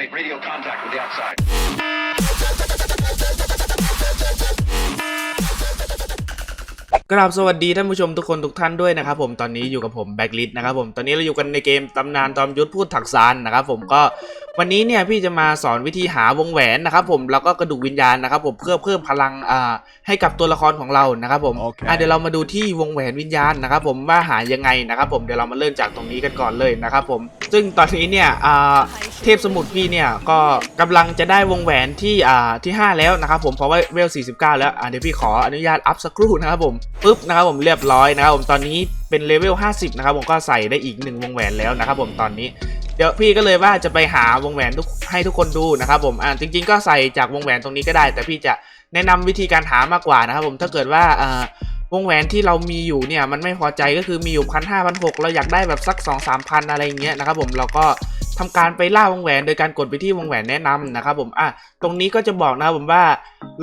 Make radio contact with the outside. กราบสวัสดีท่านผู้ชมทุกคนทุกท่านด้วยนะครับผมตอนนี้อยู่กับผมแบ็กลิสนะครับผมตอนนี้เราอยู่กันในเกมตำนานตอมยุทธพูดถักซานนะครับผมก็วันนี้เนี่ยพี่จะมาสอนวิธีหาวงแหวนนะครับผมแล้วก็กระดูกวิญญาณนะครับผมเพื่อเพิ่มพลังอ่าให้กับตัวละครของเรานะครับผมโอเคอะเดี๋ยวเรามาดูที่วงแหวนวิญญาณนะครับผมว่าหายังไงนะครับผมเดี๋ยวเรามาเริ่มจากตรงนี้กันก่อนเลยนะครับผมซึ่งตอนนี้เนี่ยอ่าเทพสมุทรพี่เนี่ยก็กำลังจะได้วงแหวนที่อ่าที่ 5 แล้วนะครับผมเพราะว่าเวล49 แล้วอ่าเดี๋ยวพี่ขออนุญาตอัพสักครู่นะครับผมปุ๊บนะครับผมเรียบร้อยนะครับผมตอนนี้เป็นเลเวล 50 นะครับผมก็ใส่ได้อีก 1 วงแหวนแล้วนะครับผมตอนนี้เดี๋ยวพี่ก็เลยว่าจะไปหาวงแหวนทุกให้ทุกคนดูนะครับผมอ่าจริง ๆ ก็ใส่จากวงแหวนตรงนี้ก็ได้ แต่พี่จะแนะนำวิธีการหามากกว่านะครับผมถ้าเกิดว่าอ่าวงแหวนที่เรามีอยู่เนี่ยมันไม่พอใจก็คือมีอยู่พันห้าพันหกเราอยากได้แบบสัก2 3 0 0พันอะไรอย่างเงี้ยนะครับผมเราก็ ทำการไปล่าวงแหวนโดยการกดไปที่วงแหวนแนะนำนะครับผมอะตรงนี้ก็จะบอกนะครับผมว่า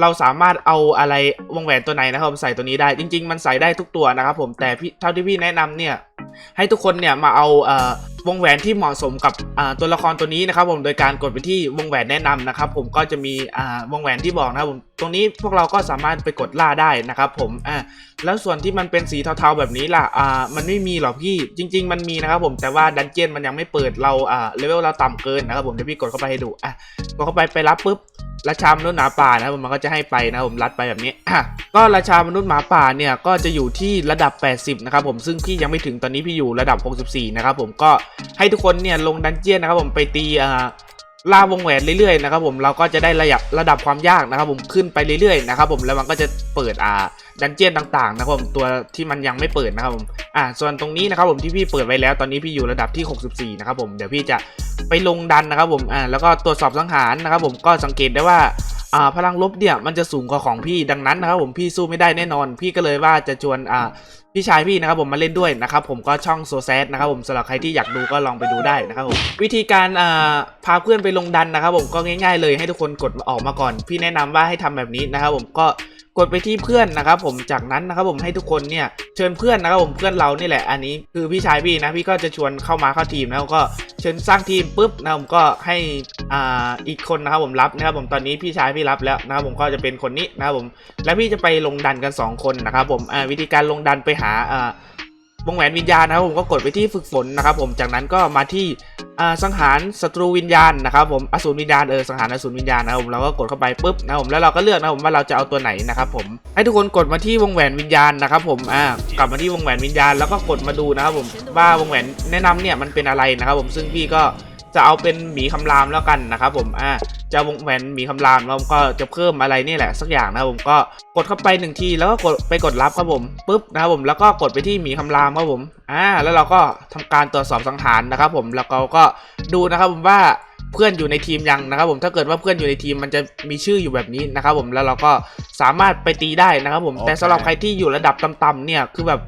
เราสามารถเอาอะไรวงแหวนตัวไหนนะครับผมใส่ตัวนี้ได้จริง ๆ มันใส่ได้ทุกตัวนะครับผมแต่เท่าที่พี่แนะนำเนี่ย ให้ทุกคนเนี่ยมาเอาเออวงแหวนที่เหมาะสมกับตัวละครตัวนี้นะครับ ผมโดยการกดไปที่วงแหวนแนะนำนะครับ ผมก็จะมีวงแหวนที่บอกนะครับผมตรงนี้พวกเราก็สามารถไปกดล่าได้นะครับ ผมอ่าแล้วส่วนที่มันเป็นสีเทาๆแบบนี้ล่ะอ่ามันไม่มีหรอกพี่จริง ๆ มันมีนะครับ ผมแต่ว่าดันเจียนมันยังไม่เปิดเราอ่าเลเวลเราต่ำเกินนะครับ ผมเดี๋ยวพี่กดเข้าไปให้ดูอะกดเข้าไปไปรับปุ๊บ ราชามนุษย์หมาป่านะผมมันก็จะให้ไปนะผมรัดไปแบบนี้ก็ราชามนุษย์หมาป่าเนี่ยก็จะอยู่ที่ระดับ 80 นะครับผมซึ่งพี่ยังไม่ถึงตอนนี้พี่อยู่ระดับ 64 นะครับผมก็ให้ทุกคนเนี่ยลงดันเจียนนะครับผมไปตีอ่า ล่าวงแหวนเรื่อยๆนะครับผมเราก็จะได้ระดับระดับความยากนะครับผมขึ้นไปเรื่อยๆนะครับผมแล้วมันก็จะเปิดอ่าดันเจียนต่างๆนะครับผมตัวที่มันยังไม่เปิดนะครับผมอ่าส่วนตรงนี้นะครับผมที่พี่เปิดไว้แล้วตอนนี้พี่อยู่ระดับที่ 64นะครับผมเดี๋ยวพี่จะไปลงดันนะครับผมอ่าแล้วก็ตรวจสอบสังหารนะครับผมก็สังเกตได้ว่า อ่าพลังลบเนี่ยมันจะสูงกว่าของพี่ดังนั้นนะครับผมพี่สู้ไม่ได้แน่นอน พี่ก็เลยว่าจะชวนอ่าพี่ชายพี่นะครับผมมาเล่นด้วยนะครับผมก็ช่องโซแซตนะครับผมสำหรับใครที่อยากดูก็ลองไปดูได้นะครับผมวิธีการอ่าพาเพื่อนไปลงดันนะครับผมก็ง่าย ๆ เลยให้ทุกคนกดออกมาก่อน พี่แนะนำว่าให้ทำแบบนี้นะครับผมก็ กดไปที่เพื่อนนะครับผมจากนั้นนะครับผมให้ทุกคนเนี่ยเชิญเพื่อนนะครับผมเพื่อนเรานี่แหละอันนี้คือพี่ชายพี่นะพี่ก็จะชวนเข้ามาเข้าทีมแล้วก็เชิญสร้างทีมปุ๊บนะผมก็ให้อ่าอีกคนนะครับผมรับนะครับผมตอนนี้พี่ชายพี่รับแล้วนะครับผมก็จะเป็นคนนี้นะครับผม แล้วพี่จะไปลงดันกัน 2 คนนะครับผมอ่าวิธีการลงดันไปหาอ่า วงแหวนวิญญาณนะครับผมก็กดไปที่ฝึกฝนนะครับผมจากนั้นก็มาที่สังหารศัตรูวิญญาณนะครับผมอสูรวิญญาณเออสังหารอสูรวิญญาณนะครับผมเราก็กดเข้าไปปุ๊บนะครับผมแล้วเราก็เลือกนะครับผมว่าเราจะเอาตัวไหนนะครับผมให้ทุกคนกดมาที่วงแหวนวิญญาณนะครับผมอ่ากลับมาที่วงแหวนวิญญาณแล้วก็กดมาดูนะครับผมว่าวงแหวนแนะนำเนี่ยมันเป็นอะไรนะครับผมซึ่งพี่ก็จะเอาเป็นหมีคำรามแล้วกันนะครับผมอ่า จะวงแหวนมีคำรามแล้วผมก็จะเพิ่มอะไรนี่แหละสักอย่างนะผมก็กดเข้าไปหนึ่งทีแล้วก็กดไปกดรับครับผมปุ๊บนะครับผมแล้วก็กดไปที่มีคำรามครับผมอ่าแล้วเราก็ทำการตรวจสอบสังหารนะครับผมแล้วเราก็ดูนะครับผมว่าเพื่อนอยู่ในทีมยังนะครับผมถ้าเกิดว่าเพื่อนอยู่ในทีมมันจะมีชื่ออยู่แบบนี้นะครับผมแล้วเราก็สามารถไปตีได้นะครับผมโอเคแต่สำหรับใครที่อยู่ระดับต่ำๆเนี่ยคือแบบ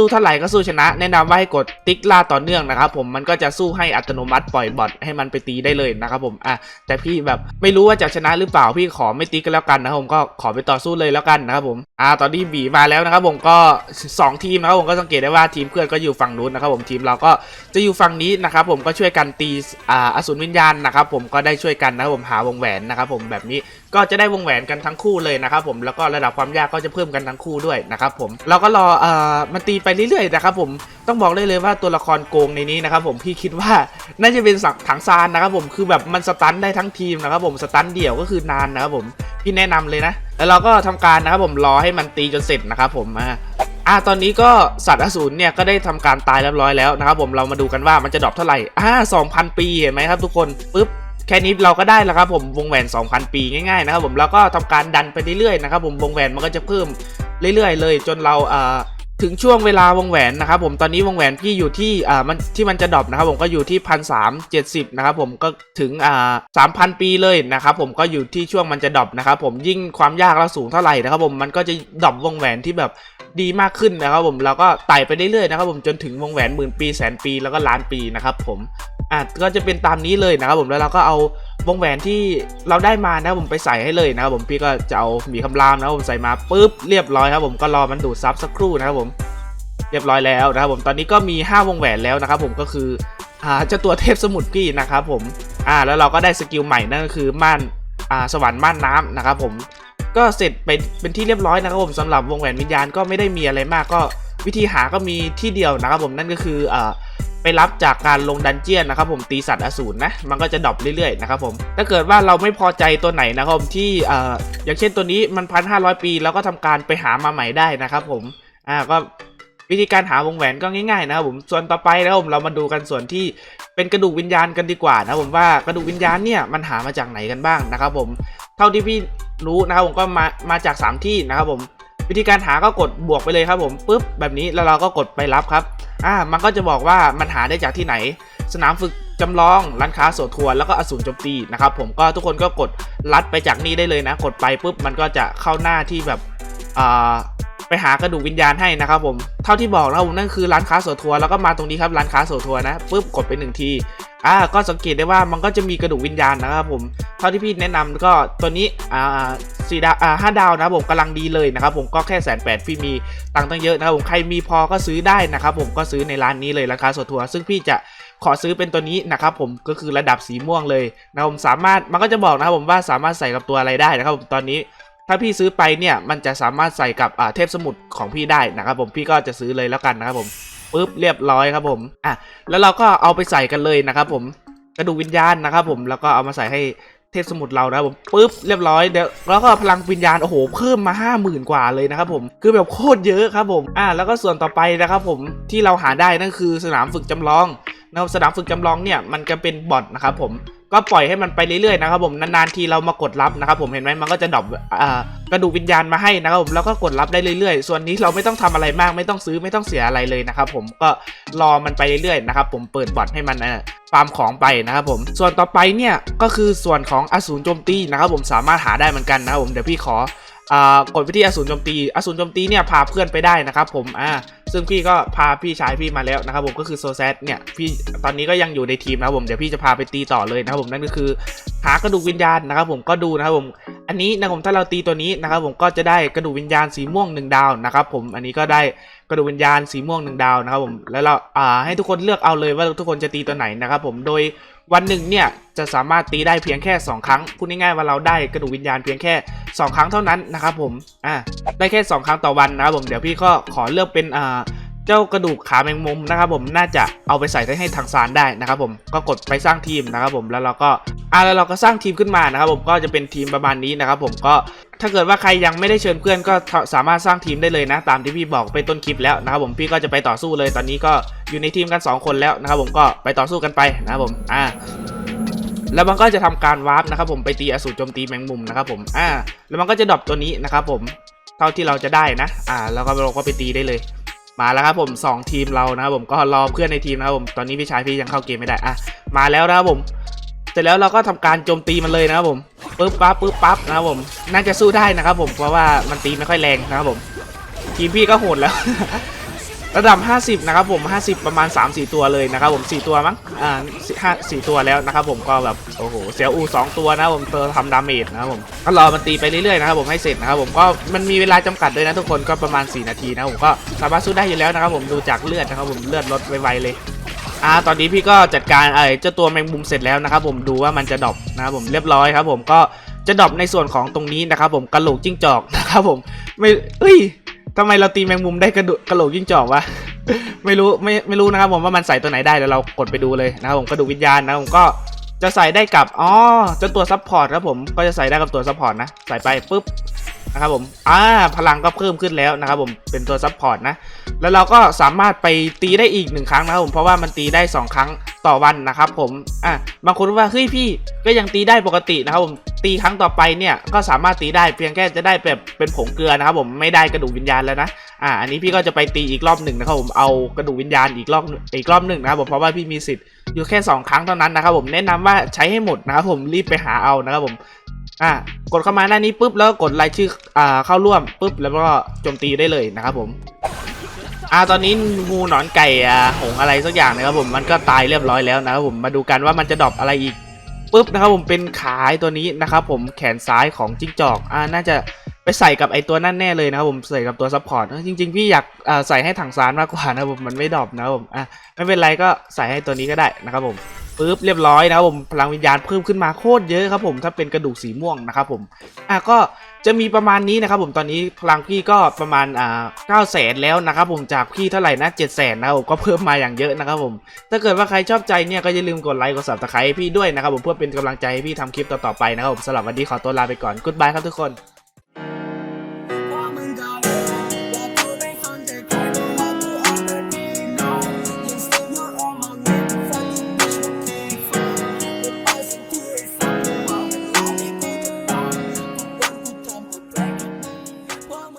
สู้เท่าไหร่ก็สู้ชนะ แนะนำว่าให้กดติ๊กล่าต่อเนื่องนะครับผมมันก็จะสู้ให้อัตโนมัติปล่อยบอทให้มันไปตีได้เลยนะครับผมอะแต่พี่แบบไม่รู้ว่าจะชนะหรือเปล่าพี่ขอไม่ติ๊กกันแล้วกันนะครับผมก็ขอไปต่อสู้เลยแล้วกันนะครับผมอ่าตอนนี้บีมาแล้วนะครับผมก็สองทีมนะครับผมก็สังเกตได้ว่าทีมเพื่อนก็อยู่ฝั่งนู้นนะครับผมทีมเราก็จะอยู่ฝั่งนี้นะครับผมก็ช่วยกันตีอ่าอสูรวิญญาณนะครับผมก็ได้ช่วยกันนะครับผมหาวงแหวนนะครับผมแบบนี้ก็จะได้วงแหวนกันทั้งคู่เลยนะครับผมแล้วก็ระดับความยากก็จะเพิ่มกันทั้งคู่ด้วยนะครับผมเราก็รอเอ่อมันตีไปเรื่อยๆนะครับผมต้องบอกได้เลยว่าตัวละครโกงในนี้นะครับผมพี่คิดว่าน่าจะเป็นสังถังซานนะครับผมคือแบบมันสตันได้ทั้งทีมนะครับผมสตันเดี่ยวก็คือนานนะครับผมพี่แนะนำเลยนะ แล้วเราก็ทำการนะครับผมรอให้มันตีจนเสร็จนะครับผมอ่าอ่าตอนนี้ก็สัตว์อสูรเนี่ยก็ได้ทำการตายเรียบร้อยแล้วนะครับผมเรามาดูกันว่ามันจะดรอปเท่าไหร่อ่า2,000ปีเห็นไหมครับทุกคนปุ๊บแค่นี้เราก็ได้แล้วครับผมวงแหวน 2,000 ปีง่ายๆนะครับผมแล้วก็ทำการดันไปเรื่อยๆนะครับผมวงแหวนมันก็จะเพิ่มเรื่อยๆ เลย จนเราอ่า ถึงช่วงเวลาวงแหวนนะครับผมตอนนี้วงแหวนพี่อยู่ที่อ่ามันที่มันจะดรอปนะครับผมก็อยู่ที่พันสามเจ็ดสิบนะครับผมก็ถึงอ่าสามพันปีเลยนะครับผมก็อยู่ที่ช่วงมันจะดรอปนะครับผมยิ่งความยากเราสูงเท่าไหร่นะครับผมมันก็จะดรอปวงแหวนที่แบบดีมากขึ้นนะครับผมเราก็ไต่ไปเรื่อยๆนะครับผมจนถึงวงแหวนหมื่นปีแสนปีแล้วก็ล้านปีนะครับผม อะก็จะเป็นตามนี้เลยนะครับผมแล้วเราก็เอาวงแหวนที่เราได้มานะผมไปใส่ให้เลยนะครับผมพี่ก็จะเอาหมีคำรามนะครับผมใส่มาปุ๊บเรียบร้อยครับผมก็รอมันดูดซับสักครู่นะครับผมเรียบร้อยแล้วนะครับผมตอนนี้ก็มี 5 วงแหวนแล้วนะครับผมก็คืออ่าเจ้าตัวเทพสมุทรพี่นะครับผมอ่าแล้วเราก็ได้สกิลใหม่นั่นก็คือม่านอ่าสวรรค์ม่านน้ำนะครับผมก็เสร็จไปเป็นที่เรียบร้อยนะครับผมสำหรับวงแหวนวิญญาณก็ไม่ได้มีอะไรมากก็วิธีหาก็มีที่เดียวนะครับผมนั่นก็คืออ่า รับจากการลงดันเจียนนะครับผมตีสัตว์อสูรนะมันก็จะดรอปเรื่อยๆนะครับผมถ้าเกิดว่าเราไม่พอใจตัวไหนนะครับผมที่เอ่าอย่างเช่นตัวนี้มันพันห้าร้อยปีเราก็ทำการไปหามาใหม่ได้นะครับผมอ่าก็วิธีการหาวงแหวนก็ง่ายๆนะครับผมส่วนต่อไปนะครับผมเรามาดูกันส่วนที่เป็นกระดูกวิญญาณกันดีกว่านะครับผมว่ากระดูกวิญญาณเนี่ยมันหามาจากไหนกันบ้างนะครับผมเท่าที่พี่รู้นะครับผมก็มามาจาก 3 ที่นะครับผม วิธีการหาก็กดบวกไปเลยครับผมปุ๊บแบบนี้แล้วเราก็กดไปรับครับอ่ามันก็จะบอกว่ามันหาได้จากที่ไหน สนามฝึกจำลองร้านค้าโสดทัวร์แล้วก็อสูรโจมตีนะครับผมก็ทุกคนก็กดลัดไปจากนี่ได้เลยนะ กดไปปุ๊บมันก็จะเข้าหน้าที่แบบอ่าไปหากระดูกวิญญาณให้นะครับผมเท่าที่บอกนะครับผมนั่นคือร้านค้าโสดทัวร์แล้วก็มาตรงนี้ครับร้านค้าโสดทัวร์นะปุ๊บกดไปหนึ่งทีอ่าก็สังเกตได้ว่ามันก็จะมีกระดูกวิญญาณนะครับผม เท่าที่พี่แนะนำก็ตัวนี้อ่าสี่ดาวอ่าห้าดาวนะผมกำลังดีเลยนะครับผมก็แค่แสนแปดพี่มีตังค์ตั้งเยอะนะครับผมใครมีพอก็ซื้อได้นะครับผมก็ซื้อในร้านนี้เลยราคาสดทัวร์ซึ่งพี่จะขอซื้อเป็นตัวนี้นะครับผมก็คือระดับสีม่วงเลยนะผมสามารถมันก็จะบอกนะครับผมว่าสามารถใส่กับตัวอะไรได้นะครับผมตอนนี้ถ้าพี่ซื้อไปเนี่ยมันจะสามารถใส่กับอ่าเทพสมุดของพี่ได้นะครับผมพี่ก็จะซื้อเลยแล้วกันนะครับผมปุ๊บเรียบร้อยครับผมอะแล้วเราก็เอาไปใส่กันเลยนะครับผมกระดูกวิญญาณนะครับผมแล้วก็เอามาใส่ให้ เทพสมุดเรานะผมปุ๊บเรียบร้อยเดี๋ยวแล้วก็พลังวิญญาณโอ้โหเพิ่มมา 5 0,000 กว่าเลยนะครับผมคือแบบโคตรเยอะครับผมอะแล้วก็ส่วนต่อไปนะครับผมที่เราหาได้นั่นคือสนามฝึกจำลองนะครับสนามฝึกจำลองเนี่ยมันจะเป็นบอทนะครับผม ก็ปล่อยให้มันไปเรื่อยๆนะครับผมนานๆทีเรามากดรับนะครับผมเห็นไหมมันก็จะดรอปอ่ากระดูกวิญญาณมาให้นะครับผมแล้วก็กดรับได้เรื่อยๆ ส่วนนี้เราไม่ต้องทำอะไรมากไม่ต้องซื้อไม่ต้องเสียอะไรเลยนะครับผมก็รอมันไปเรื่อยๆนะครับผมเปิดบอทให้มันฟาร์มของไปนะครับผม ส่วนต่อไปเนี่ยก็คือส่วนของอสูรโจมตีนะครับผมสามารถหาได้เหมือนกันนะครับผมเดี๋ยวพี่ขอ กดไปที่อสูรโจมตีอสูรโจมตีเนี่ยพาเพื่อนไปได้นะครับผมอ่าซึ่งพี่ก็พาพี่ชายพี่มาแล้วนะครับผมก็คือโซแซดเนี่ยพี่ตอนนี้ก็ยังอยู่ในทีมนะครับผมเดี๋ยวพี่จะพาไปตีต่อเลยนะครับผมนั่นก็คือหากระดูกวิญญาณนะครับผมก็ดูนะครับผมอันนี้นะครับผมถ้าเราตีตัวนี้นะครับผมก็จะได้กระดูกวิญญาณสีม่วงหนึ่งดาวนะครับผมอันนี้ก็ได้กระดูกวิญญาณสีม่วงหนึ่งดาวนะครับผมแล้วเราอ่าให้ทุกคนเลือกเอาเลยว่าทุกคนจะตีตัวไหนนะครับผมโดย วันหนึ่งเนี่ยจะสามารถตีได้เพียงแค่ 2 ครั้งพูดง่ายๆว่าเราได้กระดูกวิญญาณเพียงแค่ 2 ครั้งเท่านั้นนะครับผมอ่าได้แค่ 2 ครั้งต่อวันนะครับผมเดี๋ยวพี่ก็ขอเลือกเป็นอ่า เจ้ากระดูกขาแมงมุมนะครับผมน่าจะเอาไปใส่ให้ทางซานได้นะครับผมก็กดไปสร้างทีมนะครับผมแล้วเราก็อ่าแล้วเราก็สร้างทีมขึ้นมานะครับผมก็จะเป็นทีมประมาณนี้นะครับผมก็ถ้าเกิดว่าใครยังไม่ได้เชิญเพื่อนก็สามารถสร้างทีมได้เลยนะ ตามที่พี่บอกไปต้นคลิปแล้วนะครับผมพี่ก็จะไปต่อสู้เลยตอนนี้ก็อยู่ในทีมกัน 2 คนแล้วนะครับผมก็ไปต่อสู้กันไปนะครับผมอ่าแล้วมันก็จะทำการวาร์ปนะครับผมไปตีอสูรโจมตีแมงมุมนะครับผมอ่าแล้วมันก็จะดรอปตัวนี้นะครับผมเท่าที่เราจะได้นะ อ่า แล้วก็เราก็ไปตีได้เลย มาแล้วครับผม 2 ทีมเรานะครับผมก็รอเพื่อนในทีมนะครับผมตอนนี้พี่ชายพี่ยังเข้าเกมไม่ได้อะมาแล้วนะครับผมเสร็จแล้วเราก็ทำการโจมตีมันเลยนะครับผมปึ๊บปั๊บปึ๊บปั๊บนะครับผม น่าจะสู้ได้นะครับผมเพราะว่ามันตีไม่ค่อยแรงนะครับผม ทีมพี่ก็โหดแล้ว ระดับ 50 นะครับผม 50 ประมาณ 3-4 ตัวเลยนะครับผม 4 ตัวมั้ง อ่าห้าสี่ตัวแล้วนะครับผม ก็แบบ โอ้โห เสียวอู2ตัวนะครับผมเธอทำดาเมจนะครับผม ก็รอมันตีไปเรื่อยๆนะครับผมให้เสร็จนะครับผม ก็มันมีเวลาจำกัดด้วยนะทุกคน ก็ประมาณ 4 นาทีนะครับผม ก็สามารถสู้ได้อยู่แล้วนะครับผม ดูจากเลือดนะครับผม เลือดลดไวๆเลยอ่าตอนนี้พี่ก็จัดการไอ้เจ้าตัวแมงมุมเสร็จแล้วนะครับผมดูว่ามันจะดรอปนะครับผมเรียบร้อยครับผมก็จะดรอปในส่วนของตรงนี้นะครับผมกระโหลกจิ้งจอกนะครับผมไม่เอ้ย ทำไมเราตีแมงมุมได้กระดูกระโหลกยิ่งจอกวะ ไม่รู้ไม่ไม่รู้นะครับผมว่ามันใส่ตัวไหนได้เดี๋ยวเรากดไปดูเลยนะครับผมกระดูกวิญญาณนะผมก็จะใส่ได้กับอ๋อเจ้าตัวซัพพอร์ตครับผมก็จะใส่ได้กับตัวซัพพอร์ตนะใส่ไปปุ๊บ นะครับผมอ่าพลังก็เพิ่มขึ้นแล้วนะครับผมเป็นตัวซัพพอร์ตนะ แล้วเราก็สามารถไปตีได้อีกหนึ่งครั้งนะครับผมเพราะว่ามันตีได้ 2 ครั้งต่อวันนะครับผมอะบางคนว่าเฮ้ยพี่ก็ยังตีได้ปกตินะครับผมตีครั้งต่อไปเนี่ยก็สามารถตีได้เพียงแค่จะได้แบบเป็นผงเกลือนะครับผมไม่ได้กระดูกวิญญาณแล้วนะอะอันนี้พี่ก็จะไปตีอีกรอบหนึ่งนะครับผมเอากระดูกวิญญาณอีกรอบอีกรอบหนึ่งนะครับผมเพราะว่าพี่มีสิทธิ์อยู่แค่ 2 ครั้งเท่านั้นนะครับผมแนะนำว่าใช้ให้หมดนะครับผมรีบไปหาเอานะครับผม อะกดเข้ามาหน้านี้ปุ๊บแล้วกดรายชื่ออ่าเข้าร่วมปุ๊บแล้วก็โจมตีได้เลยนะครับผมอ่าตอนนี้งูหนอนไก่อ่าหงอะไรสักอย่างนะครับผมมันก็ตายเรียบร้อยแล้วนะครับผมมาดูกันว่ามันจะดรอปอะไรอีกปุ๊บนะครับผมเป็นขายตัวนี้นะครับผมแขนซ้ายของจิ้งจอกอ่าน่าจะไปใส่กับไอตัวนั่นแน่เลยนะครับผมใส่กับตัวซัพพอร์ตจริง ๆ พี่อยากใส่ให้ถังซานมากกว่านะผมมันไม่ดรอปนะครับผมอะไม่เป็นไรก็ใส่ให้ตัวนี้ก็ได้นะครับผม ปึ๊บเรียบร้อยนะครับผมพลังวิญญาณเพิ่มขึ้นมาโคตรเยอะครับผมถ้าเป็นกระดูกสีม่วงนะครับผมอะก็จะมีประมาณนี้นะครับผมตอนนี้พลังพี่ก็ประมาณอ่าเก้าแสนแล้วนะครับผมจากพี่เท่าไหร่นะเจ็ดแสนนะครับผมก็เพิ่มมาอย่างเยอะนะครับผมถ้าเกิดว่าใครชอบใจเนี่ยก็อย่าลืมกดไลค์กด subscribe ให้พี่ด้วยนะครับผมเพื่อเป็นกำลังใจให้พี่ทำคลิปต่อๆไปนะครับผมสำหรับวันนี้ขอตัวลาไปก่อน goodbye ครับทุกคน